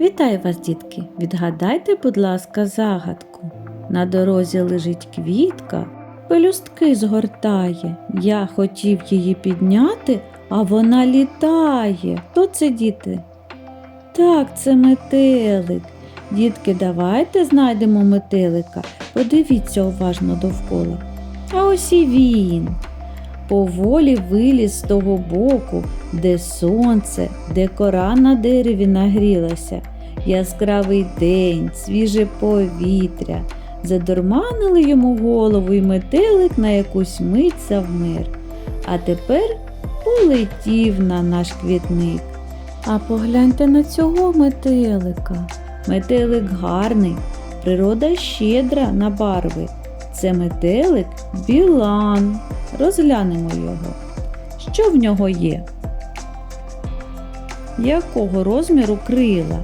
Вітаю вас, дітки! Відгадайте, будь ласка, загадку. На дорозі лежить квітка, пелюстки згортає. Я хотів її підняти, а вона літає. Хто це діти? Так, це метелик. Дітки, давайте знайдемо метелика. Подивіться уважно довкола. А ось і він. Поволі виліз з того боку, де сонце, де кора на дереві нагрілася, яскравий день, свіже повітря. Задурманили йому голову і метелик на якусь мить завмер. А тепер полетів на наш квітник. А погляньте на цього метелика. Метелик гарний, природа щедра на барви. Це метелик білан. Розглянемо його. Що в нього є? Якого розміру крила?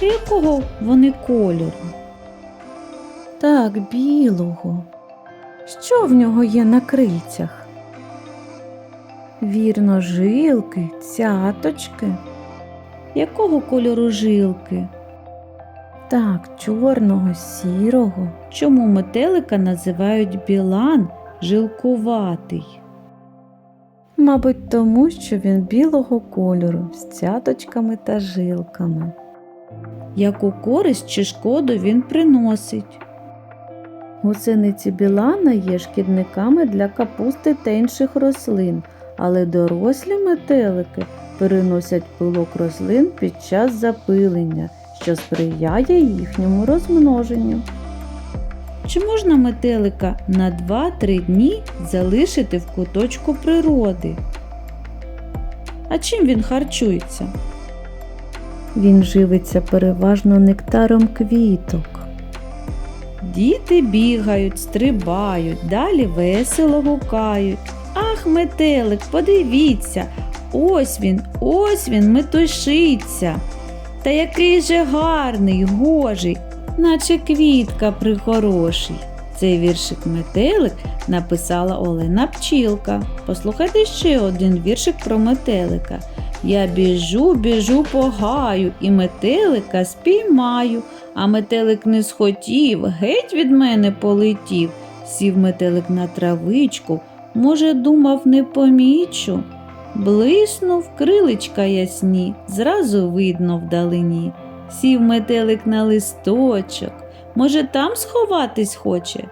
Якого вони кольору? Так, білого. Що в нього є на крильцях? Вірно, жилки, цяточки. Якого кольору жилки? Так, чорного, сірого. Чому метелика називають білан жилкуватий? Мабуть, тому що він білого кольору з цяточками та жилками. Яку користь чи шкоду він приносить? Гусениці білана є шкідниками для капусти та інших рослин, але дорослі метелики переносять пилок рослин під час запилення, що сприяє їхньому розмноженню. Чи можна метелика на 2-3 дні залишити в куточку природи? А чим він харчується? Він живиться переважно нектаром квіток. Діти бігають, стрибають, далі весело гукають. Ах, метелик, подивіться, ось він, ось він метушиться. Та який же гарний, гожий, наче квітка прихороший. Цей віршик метелик написала Олена Пчілка. Послухайте ще один віршик про метелика. Я біжу, біжу по гаю, і метелика спіймаю, а метелик не схотів, геть від мене полетів. Сів метелик на травичку, може, думав, не помічу. Блиснув крилечка ясні, зразу видно вдалині. Сів метелик на листочок, може, там сховатись хоче?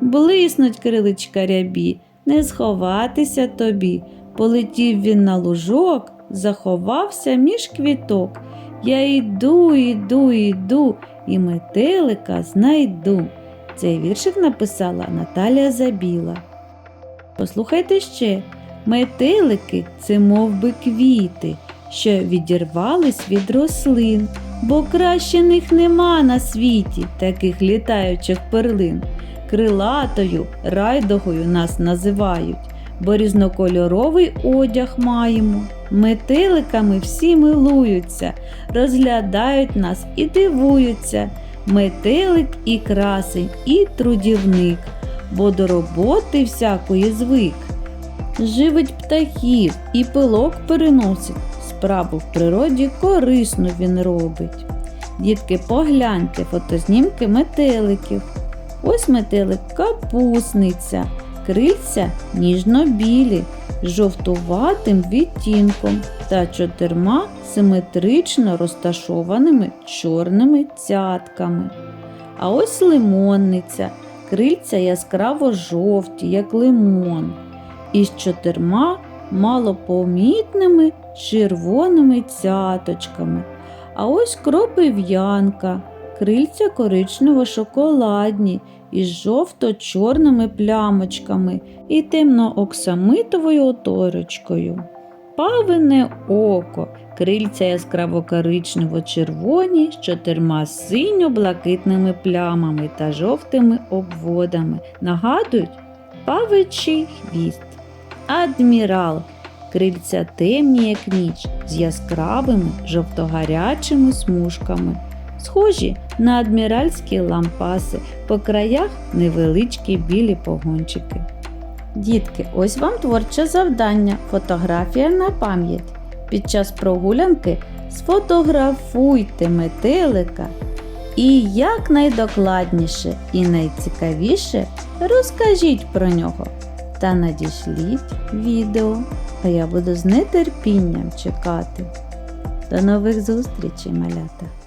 Блиснуть крилечка рябі, не сховатися тобі. Полетів він на лужок, заховався між квіток. Я йду, йду, йду, і метелика знайду. Цей віршик написала Наталія Забіла. Послухайте ще. Метелики це мов би квіти, що відірвались від рослин, бо краще них нема на світі таких літаючих перлин. Крилатою, райдогою нас називають, бо різнокольоровий одяг маємо. Метеликами всі милуються, розглядають нас і дивуються. Метелик і красень, і трудівник, бо до роботи всякої звик. Живить птахів і пилок переносить. Справу в природі корисну він робить. Дітки, погляньте фотознімки метеликів. Ось метелик капусниця, крильця ніжно-білі, жовтуватим відтінком та чотирма симетрично розташованими чорними цятками. А ось лимонниця, крильця яскраво жовті, як лимон із чотирма малопомітними червоними цяточками. А ось кропив'янка, крильця коричнево-шоколадні із жовто-чорними плямочками і темно-оксамитовою оторочкою. Павине око, крильця яскраво-коричнево-червоні з чотирма синьо-блакитними плямами та жовтими обводами. Нагадують павичий хвіст. Адмірал. Крильця темні, як ніч, з яскравими жовтогарячими смужками. Схожі на адміральські лампаси, по краях невеличкі білі погончики. Дітки, ось вам творче завдання, фотографія на пам'ять. Під час прогулянки сфотографуйте метелика і якнайдокладніше і найцікавіше розкажіть про нього та надішліть відео, а я буду з нетерпінням чекати. До нових зустрічей, малята!